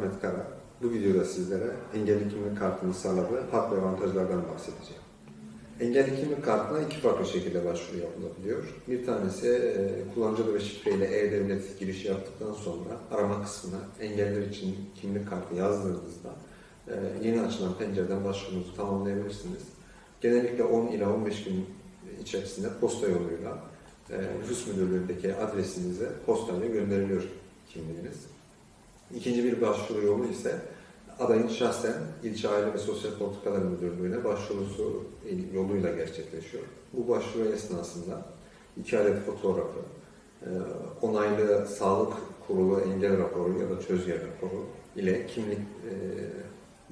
Ahmet Kara. Bu videoda sizlere engelli kimlik kartının sağladığı hak ve avantajlardan bahsedeceğim. Engelli kimlik kartına iki farklı şekilde başvuru yapılabiliyor. Bir tanesi e, kullanıcı ve şifreyle e-devlet girişi yaptıktan sonra arama kısmına engelliler için kimlik kartı yazdığınızda e, yeni açılan pencereden başvurunuzu tamamlayabilirsiniz. Genellikle 10 ila 15 gün içerisinde posta yoluyla e, nüfus müdürlüğündeki adresinize postayla gönderiliyor kimliğiniz. İkinci bir başvuru yolu ise adayın şahsen ilçe aile ve sosyal politikalar müdürlüğüne başvurusu yoluyla gerçekleşiyor. Bu başvuru esnasında iki adet fotoğrafı, e, onaylı sağlık kurulu engel raporu ya da çözge raporu ile kimlik e,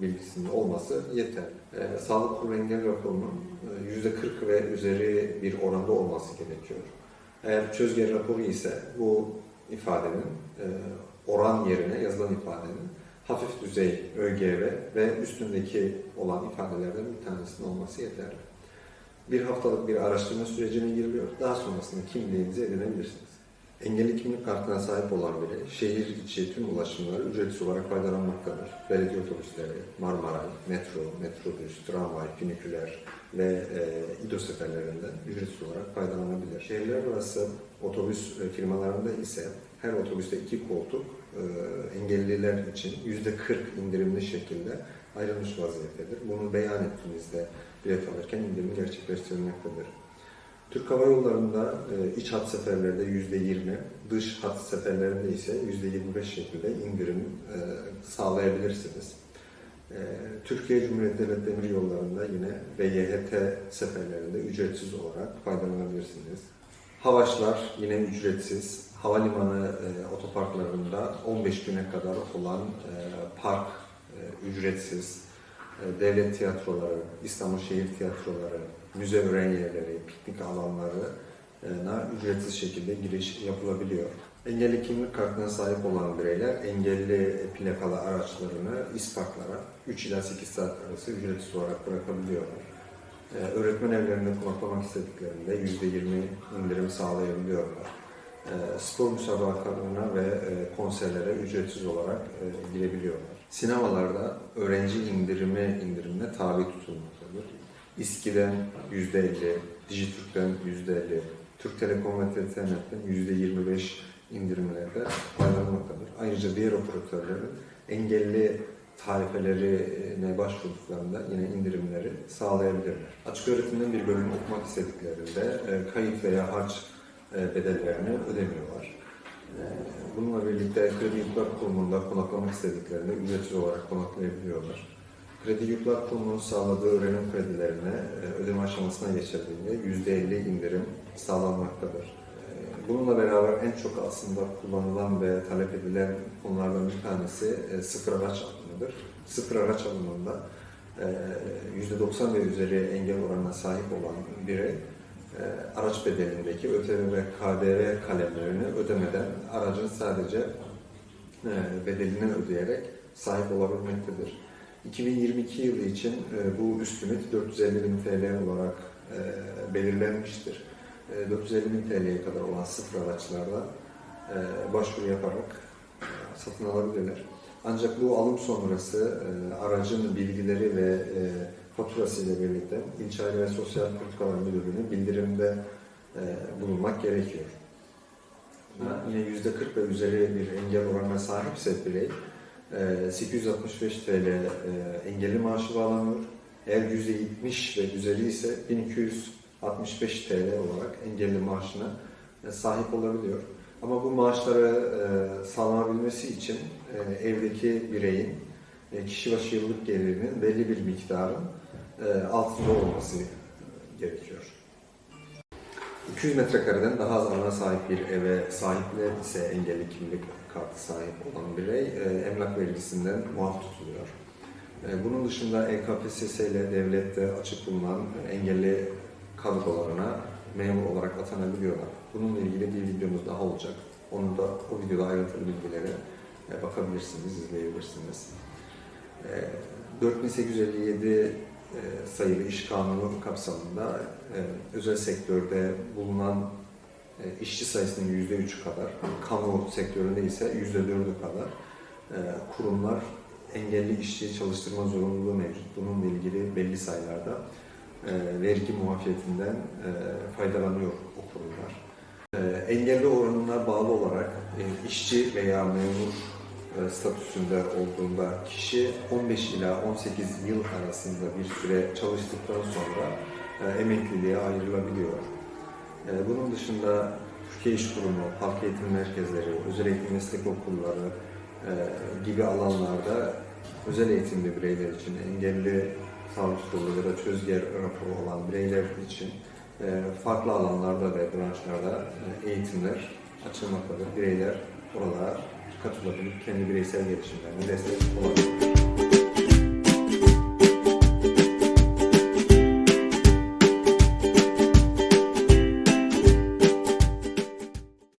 bilgisinin olması yeterli. E, Sağlık kurulu engel raporunun e, %40 ve üzeri bir oranda olması gerekiyor. Eğer çözge raporu ise bu ifadenin oran yerine yazılan ifadenin hafif düzey ÖGV ve üstündeki olan ifadelerden bir tanesinin olması yeterli. Bir haftalık bir araştırma sürecine giriliyor. Daha sonrasında kimliğinizi edinebilirsiniz. Engelli kimlik kartına sahip olan biri şehir içi tüm ulaşımları ücretsiz olarak faydalanmaktadır. Belediye otobüsleri, Marmaray, metro, metrobüs, tramvay, füniküler ve e, İDO seferlerinden ücretsiz olarak faydalanabilir. Şehirler arası otobüs e, firmalarında ise her otobüste iki koltuk e, engelliler için yüzde 40 indirimli şekilde ayrılmış vaziyettedir. Bunu beyan ettiğinizde bilet alırken indirimi gerçekleştirilmektedir. Türk Hava Yolları'nda e, iç hat seferlerde yüzde 20, dış hat seferlerinde ise yüzde 25 şekilde indirim e, sağlayabilirsiniz. E, Türkiye Cumhuriyeti Devlet Demir Yolları'nda yine ve YHT seferlerinde ücretsiz olarak faydalanabilirsiniz. Havaşlar yine ücretsiz. Havalimanı e, otoparklarında 15 güne kadar olan e, park e, ücretsiz. E, devlet tiyatroları, İstanbul Şehir Tiyatroları, müze öğren yerleri, piknik alanlarına ücretsiz şekilde giriş yapılabiliyor. Engelli kimlik kartına sahip olan bireyler engelli plakalı araçlarını İSPAK'lara 3 ila 8 saat arası ücretsiz olarak bırakabiliyorlar. Ee, öğretmen evlerinde konaklamak istediklerinde %20 indirim sağlayabiliyorlar. Ee, spor müsabakalarına ve e, konserlere ücretsiz olarak e, girebiliyorlar. Sinemalarda öğrenci indirimi indirimine tabi tutulmaktadır. İSKİ'den %50, Dijitürk'ten %50, Türk Telekom ve TTNet'ten %25 indirimlerde faydalanmaktadır. Ayrıca diğer operatörlerin engelli tarifelerine başvurduklarında yine indirimleri sağlayabilirler. Açık öğretimden bir bölüm okumak istediklerinde e, kayıt veya harç e, bedellerini ödemiyorlar. E, Bununla birlikte Kredi Yurtlar Kurumu'nda konaklamak istediklerinde ücretsiz olarak konaklayabiliyorlar. Kredi Yurtlar Kurumu'nun sağladığı öğrenim kredilerine e, ödeme aşamasına geçildiğinde %50 indirim sağlanmaktadır. E, Bununla beraber en çok aslında kullanılan ve talep edilen konulardan bir tanesi e, sıfır araç alımıdır. Sıfır araç alımında e, %90 ve üzeri engel oranına sahip olan birey araç bedelindeki ÖTV ve KDV kalemlerini ödemeden aracın sadece bedelini ödeyerek sahip olabilmektedir. 2022 yılı için e, bu üst limit 450 bin TL olarak e, belirlenmiştir. E, 450 bin TL'ye kadar olan sıfır araçlarda e, başvuru yaparak e, satın alabilirler. Ancak bu alım sonrası e, aracın bilgileri ve e, faturası ile birlikte İlçe Aile ve Sosyal Politikalar Müdürlüğü'ne bildirimde e, bulunmak gerekiyor. Yine yüzde 40 ve üzeri bir engel oranına sahipse birey 865 TL e, engelli maaşı bağlanıyor. Eğer yüzde 70 ve üzeri ise 1265 TL olarak engelli maaşına e, sahip olabiliyor. Ama bu maaşları e, sağlanabilmesi için evdeki bireyin kişi başı yıllık gelirinin belli bir miktarın altında olması gerekiyor. 200 metrekareden daha az alana sahip bir eve sahipler ise engelli kimlik kartı sahip olan birey e, emlak vergisinden muaf tutuluyor. E, bunun dışında EKPSS ile devlette açık bulunan engelli kadrolarına memur olarak atanabiliyorlar. Bununla ilgili bir videomuz daha olacak. Onu da o videoda ayrıntılı bilgilere e, bakabilirsiniz, izleyebilirsiniz. E, 4857 e, sayılı iş kanunu kapsamında e, özel sektörde bulunan e, işçi sayısının %3'ü kadar, kamu sektöründe ise %4'ü kadar e, kurumlar engelli işçi çalıştırma zorunluluğu mevcut. Bununla ilgili belli sayılarda e, vergi muafiyetinden e, faydalanıyor o kurumlar. E, engelli oranına bağlı olarak e, işçi veya memur e, statüsünde olduğunda kişi 15 ila 18 yıl arasında bir süre çalıştıktan sonra e, emekliliğe ayrılabiliyor. E, bunun dışında Türkiye İş Kurumu, halk eğitim merkezleri, özel eğitim meslek okulları e, gibi alanlarda özel eğitimli bireyler için, engelli sağlık kurulu ya da çözger raporu olan bireyler için e, farklı alanlarda ve branşlarda e, eğitimler açılmaktadır. Bireyler oralara katılabilir, kendi bireysel gelişimlerine destek olabilir.